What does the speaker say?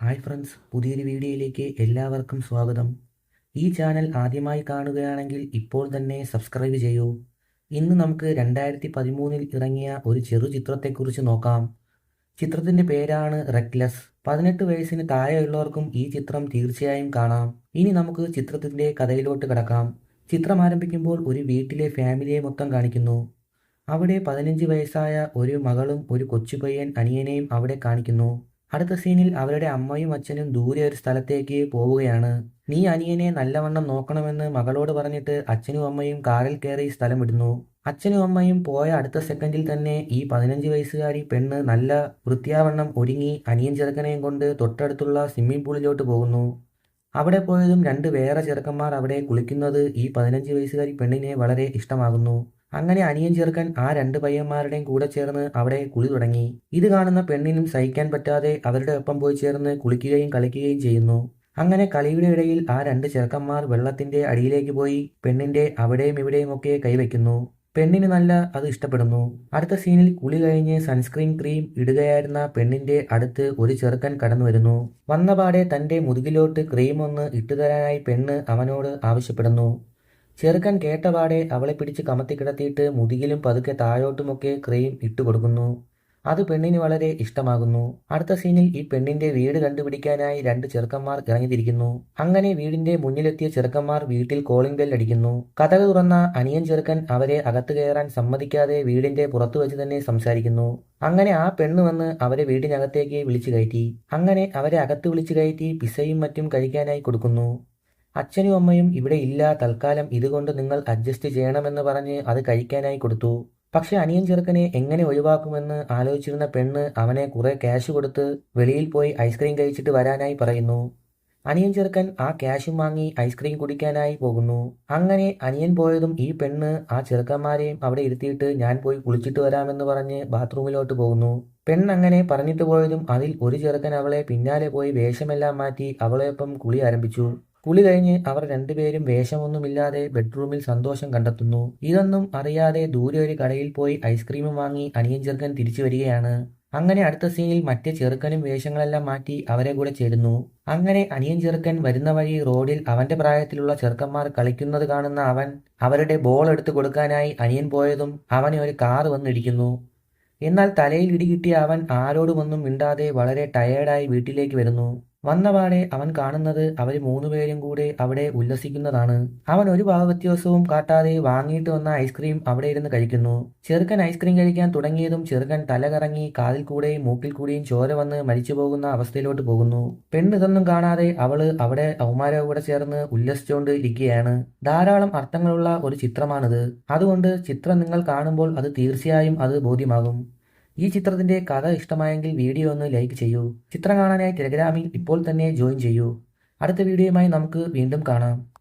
Hi friends പുതിയൊരു വീഡിയോയിലേക്ക് എല്ലാവർക്കും സ്വാഗതം. ഈ ചാനൽ ആദ്യമായി കാണുകയാണെങ്കിൽ ഇപ്പോൾ തന്നെ സബ്സ്ക്രൈബ് ചെയ്യൂ. ഇന്ന് നമുക്ക് രണ്ടായിരത്തി പതിമൂന്നിൽ ഇറങ്ങിയ ഒരു ചെറു ചിത്രത്തെക്കുറിച്ച് നോക്കാം. ചിത്രത്തിന്റെ പേരാണ് റെക്ലസ് പതിനെട്ട് വയസ്സിന് താഴെയുള്ളവർക്കും ഈ ചിത്രം തീർച്ചയായും കാണാം. ഇനി നമുക്ക് ചിത്രത്തിന്റെ കഥയിലോട്ട് കിടക്കാം. ചിത്രം ആരംഭിക്കുമ്പോൾ ഒരു വീട്ടിലെ ഫാമിലിയെ മൊത്തം കാണിക്കുന്നു. അവിടെ പതിനഞ്ച് വയസ്സായ ഒരു മകളും ഒരു കൊച്ചുപയ്യൻ അനിയനെയും അവിടെ കാണിക്കുന്നു. അടുത്ത സീനിൽ അവരുടെ അമ്മയും അച്ഛനും ദൂരെ ഒരു സ്ഥലത്തേക്ക് പോവുകയാണ്. നീ അനിയനെ നല്ലവണ്ണം നോക്കണമെന്ന് മകളോട് പറഞ്ഞിട്ട് അച്ഛനും അമ്മയും കാറിൽ കയറി സ്ഥലം വിടുന്നു. അച്ഛനും അമ്മയും പോയ അടുത്ത സെക്കൻഡിൽ തന്നെ ഈ പതിനഞ്ച് വയസ്സുകാരി പെണ്ണ് നല്ല വൃത്തിയാവണ്ണം ഒരുങ്ങി അനിയൻ ചെറുക്കനെയും കൊണ്ട് തൊട്ടടുത്തുള്ള സ്വിമ്മിംഗ് പൂളിലോട്ട് പോകുന്നു. അവിടെ പോയതും രണ്ട് വേറെ ചെറുക്കന്മാർ അവിടെ കുളിക്കുന്നത് ഈ പതിനഞ്ച് വയസ്സുകാരി പെണ്ണിനെ വളരെ ഇഷ്ടമാകുന്നു. അങ്ങനെ അനിയൻ ചെറുക്കൻ ആ രണ്ട് പയ്യന്മാരുടെയും കൂടെ ചേർന്ന് അവിടെ കുളി തുടങ്ങി. ഇത് കാണുന്ന പെണ്ണിനും സഹിക്കാൻ പറ്റാതെ അവരുടെ ഒപ്പം പോയി ചേർന്ന് കുളിക്കുകയും കളിക്കുകയും ചെയ്യുന്നു. അങ്ങനെ കളിയുടെ ഇടയിൽ ആ രണ്ട് ചെറുക്കന്മാർ വെള്ളത്തിന്റെ അടിയിലേക്ക് പോയി പെണ്ണിന്റെ അവിടെയും ഇവിടെയും ഒക്കെ കൈവയ്ക്കുന്നു. പെണ്ണിന് നല്ല അത് ഇഷ്ടപ്പെടുന്നു. അടുത്ത സീനിൽ കുളി കഴിഞ്ഞ് സൺസ്ക്രീൻ ക്രീം ഇടുകയായിരുന്ന പെണ്ണിന്റെ അടുത്ത് ഒരു ചെറുക്കൻ കടന്നു വരുന്നു. വന്നപാടെ തന്റെ മുതുകിലോട്ട് ക്രീം ഒന്ന് ഇട്ടുതരാനായി പെണ്ണ് അവനോട് ആവശ്യപ്പെടുന്നു. ചെറുക്കൻ കേട്ടപാടെ അവളെ പിടിച്ച് കമത്തി കിടത്തിയിട്ട് മുതുകിലും പതുക്കെ താഴോട്ടുമൊക്കെ ക്രീം ഇട്ടുകൊടുക്കുന്നു അത് പെണ്ണിന് വളരെ ഇഷ്ടമാകുന്നു. അടുത്ത സീനിൽ ഈ പെണ്ണിന്റെ വീട് കണ്ടുപിടിക്കാനായി രണ്ട് ചെറുക്കന്മാർ ഇറങ്ങിത്തിരിക്കുന്നു. അങ്ങനെ വീടിന്റെ മുന്നിലെത്തിയ ചെറുക്കന്മാർ വീട്ടിൽ കോളിംഗ് ബെൽ അടിക്കുന്നു. കഥക തുറന്ന അനിയൻ ചെറുക്കൻ അവരെ അകത്തു കയറാൻ സമ്മതിക്കാതെ വീടിന്റെ പുറത്തു വെച്ച് തന്നെ സംസാരിക്കുന്നു. അങ്ങനെ ആ പെണ്ണ് വന്ന് അവരെ വീടിനകത്തേക്ക് വിളിച്ചു കയറ്റി. അങ്ങനെ അവരെ അകത്ത് വിളിച്ചു കയറ്റി പിസയും മറ്റും കഴിക്കാനായി കൊടുക്കുന്നു. അച്ഛനും അമ്മയും ഇവിടെ ഇല്ല തൽക്കാലം ഇതുകൊണ്ട് നിങ്ങൾ അഡ്ജസ്റ്റ് ചെയ്യണമെന്ന് പറഞ്ഞ് അത് കഴിക്കാനായി കൊടുത്തു. പക്ഷെ അനിയൻ ചെറുക്കനെ എങ്ങനെ ഒഴിവാക്കുമെന്ന് ആലോചിച്ചിരുന്ന പെണ്ണ് അവനെ കുറെ ക്യാഷ് കൊടുത്ത് വെളിയിൽ പോയി ഐസ്ക്രീം കഴിച്ചിട്ട് വരാനായി പറയുന്നു. അനിയൻ ചെറുക്കൻ ആ ക്യാഷും വാങ്ങി ഐസ്ക്രീം കുടിക്കാനായി പോകുന്നു. അങ്ങനെ അനിയൻ പോയതും ഈ പെണ്ണ് ആ ചെറുക്കന്മാരെയും അവിടെ ഇരുത്തിയിട്ട് ഞാൻ പോയി കുളിച്ചിട്ട് വരാമെന്ന് പറഞ്ഞ് ബാത്റൂമിലോട്ട് പോകുന്നു. പെണ്ണ് അങ്ങനെ പറഞ്ഞിട്ട് പോയതും അതിൽ ഒരു ചെറുക്കൻ അവളെ പിന്നാലെ പോയി വേഷമെല്ലാം മാറ്റി അവളെയൊപ്പം കുളി ആരംഭിച്ചു. കുളി കഴിഞ്ഞ് അവർ രണ്ടുപേരും വേഷമൊന്നുമില്ലാതെ ബെഡ്റൂമിൽ സന്തോഷം കണ്ടെത്തുന്നു. ഇതൊന്നും അറിയാതെ ദൂരെ ഒരു കടയിൽ പോയി ഐസ്ക്രീമും വാങ്ങി അനിയൻ ചെറുക്കൻ തിരിച്ചു വരികയാണ്. അങ്ങനെ അടുത്ത സീനിൽ മറ്റേ ചെറുക്കനും വേഷങ്ങളെല്ലാം മാറ്റി അവരെ കൂടെ ചേരുന്നു. അങ്ങനെ അനിയൻ ചെറുക്കൻ വരുന്ന വഴി റോഡിൽ അവന്റെ പ്രായത്തിലുള്ള ചെറുക്കന്മാർ കളിക്കുന്നത് കാണുന്ന അവൻ അവരുടെ ബോൾ എടുത്തു കൊടുക്കാനായി അനിയൻ പോയതും അവനെ ഒരു കാർ വന്നിടിക്കുന്നു. എന്നാൽ തലയിൽ ഇടികിട്ടിയ അവൻ ആരോടുമൊന്നും മിണ്ടാതെ വളരെ ടയേർഡായി വീട്ടിലേക്ക് വരുന്നു. വന്നപാടെ അവൻ കാണുന്നത് അവർ മൂന്നുപേരും കൂടെ അവിടെ ഉല്ലസിക്കുന്നതാണ്. അവൻ ഒരു ഭാവവ്യത്യാസവും കാട്ടാതെ വാങ്ങിയിട്ട് വന്ന ഐസ്ക്രീം അവിടെ ഇരുന്ന് കഴിക്കുന്നു. ചെറുക്കൻ ഐസ്ക്രീം കഴിക്കാൻ തുടങ്ങിയതും ചെറുക്കൻ തലകറങ്ങി കാതിൽ കൂടെയും മൂക്കിൽ കൂടെയും ചോര വന്ന് മരിച്ചു പോകുന്ന അവസ്ഥയിലോട്ട് പോകുന്നു. പെണ്ണ് ഇതൊന്നും കാണാതെ അവൾ അവിടെ അവന്മാരെ കൂടെ ചേർന്ന് ഉല്ലസിച്ചുകൊണ്ട് ഇരിക്കുകയാണ് ധാരാളം അർത്ഥങ്ങളുള്ള ഒരു ചിത്രമാണിത്. അതുകൊണ്ട് ചിത്രം നിങ്ങൾ കാണുമ്പോൾ അത് തീർച്ചയായും അത് ബോധ്യമാകും. ഈ ചിത്രത്തിന്റെ കഥ ഇഷ്ടമായെങ്കിൽ വീഡിയോ ഒന്ന് ലൈക്ക് ചെയ്യൂ. ചിത്രം കാണാനായി ടെലഗ്രാമിൽ ഇപ്പോൾ തന്നെ ജോയിൻ ചെയ്യൂ. അടുത്ത വീഡിയോയുമായി നമുക്ക് വീണ്ടും കാണാം.